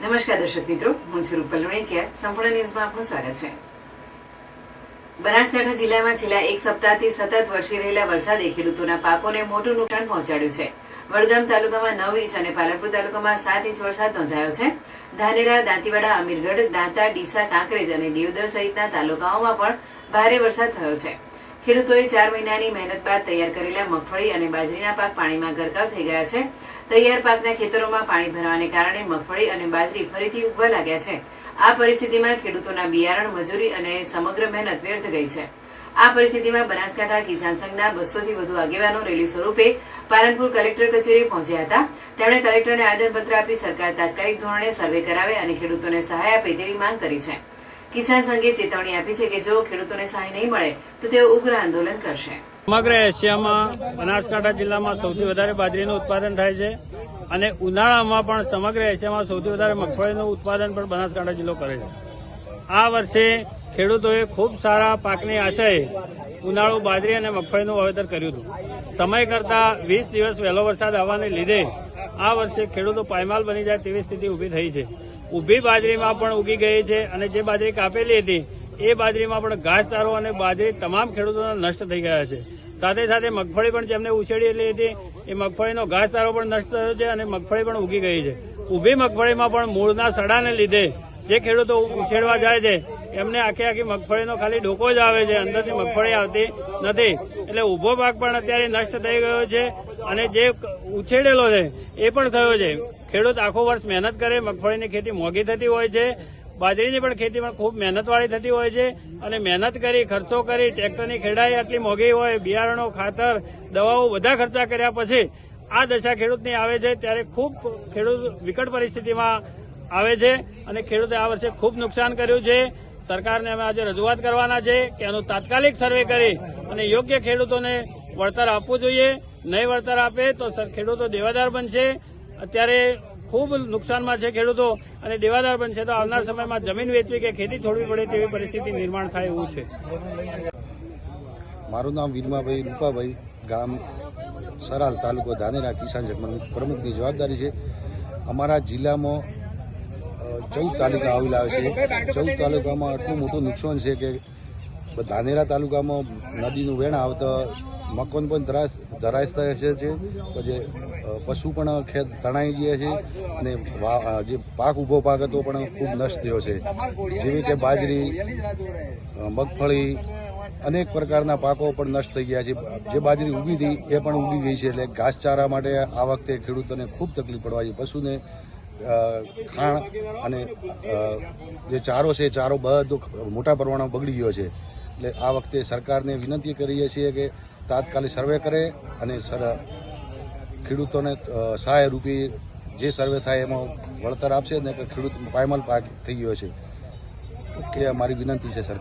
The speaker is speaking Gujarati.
નમસ્કાર દર્શક મિત્રો, હું છું રૂપલ લુણેચિયા. સંપૂર્ણ ન્યૂઝમાં આપનું સ્વાગત છે. બનાસકાંઠા જિલ્લામાં છેલ્લા એક સપ્તાહથી સતત વરસી રહેલા વરસાદે ખેડૂતોના પાકોને મોટું નુકસાન પહોંચાડ્યું છે. વડગામ તાલુકામાં નવ ઇંચ અને પાલનપુર તાલુકામાં સાત ઇંચ વરસાદ નોંધાયો છે. ધાનેરા, દાંતીવાડા, અમીરગઢ, દાંતા, ડીસા, કાંકરેજ અને દેવદર સહિતના તાલુકાઓમાં પણ ભારે વરસાદ થયો છે. ખેડૂતોએ ચાર મહિનાની મહેનત બાદ તૈયાર કરેલા મગફળી અને બાજરીના પાક પાણીમાં ગરકાવ થઈ ગયા છે. તૈયાર પાકના ખેતરોમાં પાણી ભરવાને કારણે મગફળી અને બાજરી ફરીથી ઉગવા લાગ્યા છે. આ પરિસ્થિતિમાં ખેડૂતોના બિયારણ, મજૂરી અને સમગ્ર મહેનત વ્યર્થ ગઈ છે. આ પરિસ્થિતિમાં બનાસકાંઠા કિસાન સંઘના બસોથી વધુ આગેવાનો રેલી સ્વરૂપે પાલનપુર કલેક્ટર કચેરી પહોંચ્યા હતા. તેમણે કલેક્ટરને આવેદનપત્ર આપી સરકાર તાત્કાલિક ધોરણે સર્વે કરાવે અને ખેડૂતોને સહાય આપે તેવી માંગ કરી છે. કિસાન સંઘે ચેતવણી આપી છે કે જો ખેડૂતોને સહાય નહીં મળે, તો તેઓ ઉગ્ર આંદોલન કરશે. સમગ્ર એશિયામાં, બનાસકાંઠા જિલ્લામાં સૌથી વધારે બાજરીનું ઉત્પાદન થાય છે અને ઉનાળામાં પણ સમગ્ર એશિયામાં સૌથી વધારે મગફળીનું ઉત્પાદન પણ બનાસકાંઠા જિલ્લો કરે છે. આ વર્ષે ખેડૂતોએ ખૂબ સારા પાકની આશયે ઉનાળુ બાજરી અને મગફળીનું વાવેતર કર્યું હતું. સમય કરતા વીસ દિવસ વહેલો વરસાદ આવવાને લીધે આ વર્ષે ખેડૂતો પાયમાલ બની જાય તેવી સ્થિતિ ઊભી થઈ છે. ઊભી બાજરીમાં પણ ઉગી ગઈ છે અને જે બાજરી કાપેલી હતી, એ બાજરીમાં પણ ઘાસચારો અને બાજરી તમામ ખેડૂતોના નષ્ટ થઈ ગયા છે. સાથે સાથે મગફળી પણ જેમને ઉછેડેલી હતી, એ મગફળીનો ઘાસચારો પણ નષ્ટ થયો છે અને મગફળી પણ ઉગી ગઈ છે. ઊભી મગફળીમાં પણ મૂળના સડાને લીધે જે ખેડૂતો ઉછેરવા જાય છે એમને આખી આખી મગફળીનો ખાલી ડોકો જ આવે છે અંદરથી મગફળી આવતી નથી. એટલે ઊભો પાક પણ અત્યારે નષ્ટ થઈ ગયો છે અને જે ઉછેડેલો છે, એ પણ થયો છે. ખેડૂત આખો વર્ષ મહેનત કરે, મગફળીની ખેતી મોંઘી થતી હોય છે, બાજરીની પણ ખેતીમાં ખૂબ મહેનતવાળી થતી હોય છે અને મહેનત કરી, ખર્ચો કરી, ટ્રેક્ટરની ખેડાઈ આટલી મોંઘી હોય, બિયારણો, ખાતર, દવાઓ બધા ખર્ચા કર્યા પછી આ દશા ખેડૂતની આવે છે ત્યારે ખૂબ ખેડૂત વિકટ પરિસ્થિતિમાં આવે છે અને ખેડૂતે આ વર્ષે ખૂબ નુકસાન કર્યું છે. સરકારને અમે આજે રજૂઆત કરવાના છે કે એનું તાત્કાલિક સર્વે કરી અને યોગ્ય ખેડૂતોને વળતર આપવું જોઈએ. નહીં વળતર આપે તો ખેડૂતો દેવાદાર બનશે. અત્યારે ખૂબ નુકસાનમાં છે ખેડૂતો અને દેવાદાર બનશે. તો આવનાર સમયમાં જમીન વેચવી કે ખેતી છોડવી પડે તેવી પરિસ્થિતિ નિર્માણ થાય એવું છે. મારું નામ વીરમાભાઈ રૂપાભાઈ, ગામ સરાલ તાલુકો ધાનેરા કિસાન સંઘ પ્રમુખની જવાબદારી છે. અમારા જિલ્લામાં ચૌદ તાલુકા આવેલા છે ચૌદ તાલુકામાં આટલું મોટું નુકસાન છે કે ધાનેરા તાલુકામાં નદીનું વેણ આવતા મકાન પણ ધરાશ ધરાશ થાય છે છે. પછી પશુ પણ ખેત તણાઈ ગયા છે અને જે પાક ઊભો પાક હતો પણ ખૂબ નષ્ટ થયો છે જેવી કે બાજરી મગફળી અનેક પ્રકારના પાકો પણ નષ્ટ થઈ ગયા છે જે બાજરી ઊભી હતી એ પણ ઊભી ગઈ છે એટલે ઘાસચારા માટે આ વખતે ખેડૂતોને ખૂબ તકલીફ પડવાની પશુને અ, ખાણ અને જે ચારો છે, ચારો બધો મોટા પ્રમાણમાં બગડી ગયો છે. એટલે આ વખતે સરકારને વિનંતી કરીએ છીએ કે તાત્કાલિક સર્વે કરે અને ખેડૂતોને સહાય રૂપી જે સર્વે થાય એમાં વળતર આપશે ને ખેડૂત પાયમાલ પાક થઈ ગયો છે. એ અમારી વિનંતી છે સરકાર